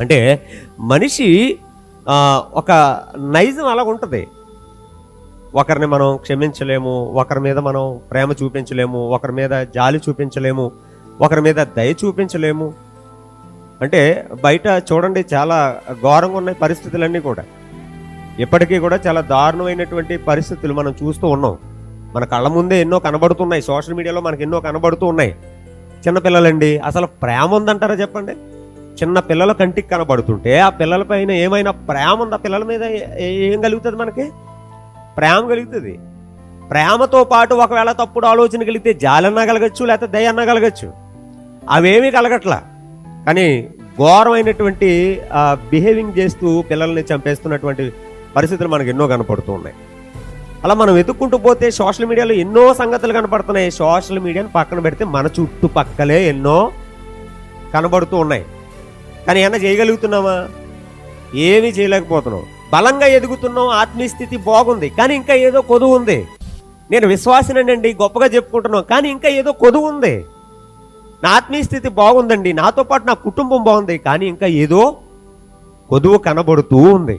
అంటే మనిషి ఒక నైజం అలాగ ఉంటుంది. ఒకరిని మనం క్షమించలేము ఒకరి మీద మనం ప్రేమ చూపించలేము ఒకరి మీద జాలి చూపించలేము ఒకరి మీద దయ చూపించలేము. అంటే బయట చూడండి చాలా ఘోరంగా ఉన్నాయి పరిస్థితులన్నీ కూడా. ఇప్పటికీ కూడా చాలా దారుణమైనటువంటి పరిస్థితులు మనం చూస్తూ ఉన్నాం. మన కళ్ళ ముందే ఎన్నో కనబడుతున్నాయి సోషల్ మీడియాలో మనకి ఎన్నో కనబడుతూ ఉన్నాయి. చిన్నపిల్లలండి అసలు ప్రేమ ఉందంటారా చెప్పండి? చిన్న పిల్లల కంటికి కనబడుతుంటే ఆ పిల్లల పైన ఏమైనా ప్రేమ ఉందా? పిల్లల మీద ఏం కలుగుతుంది మనకి? ప్రేమ కలుగుతుంది. ప్రేమతో పాటు ఒకవేళ తప్పుడు ఆలోచన కలిగితే జాలన్నా కలగచ్చు లేకపోతే దయన్నా కలగచ్చు. అవేమీ కలగట్లా. కానీ ఘోరమైనటువంటి బిహేవింగ్ చేస్తూ పిల్లల్ని చంపేస్తున్నటువంటి పరిస్థితులు మనకు ఎన్నో కనపడుతూ ఉన్నాయి. అలా మనం వెతుక్కుంటూ పోతే సోషల్ మీడియాలో ఎన్నో సంగతులు కనపడుతున్నాయి. సోషల్ మీడియాని పక్కన పెడితే మన చుట్టుపక్కలే ఎన్నో కనబడుతూ ఉన్నాయి. కానీ ఏమన్నా చేయగలుగుతున్నావా? ఏమీ చేయలేకపోతున్నావు. బలంగా ఎదుగుతున్నావు ఆత్మీయ స్థితి బాగుంది కానీ ఇంకా ఏదో కొదువు ఉంది. నేను విశ్వాసనండి గొప్పగా చెప్పుకుంటున్నాం కానీ ఇంకా ఏదో కొదువు ఉంది. నా ఆత్మీయ స్థితి బాగుందండి నాతో పాటు నా కుటుంబం బాగుంది కానీ ఇంకా ఏదో కొదువు కనబడుతూ ఉంది.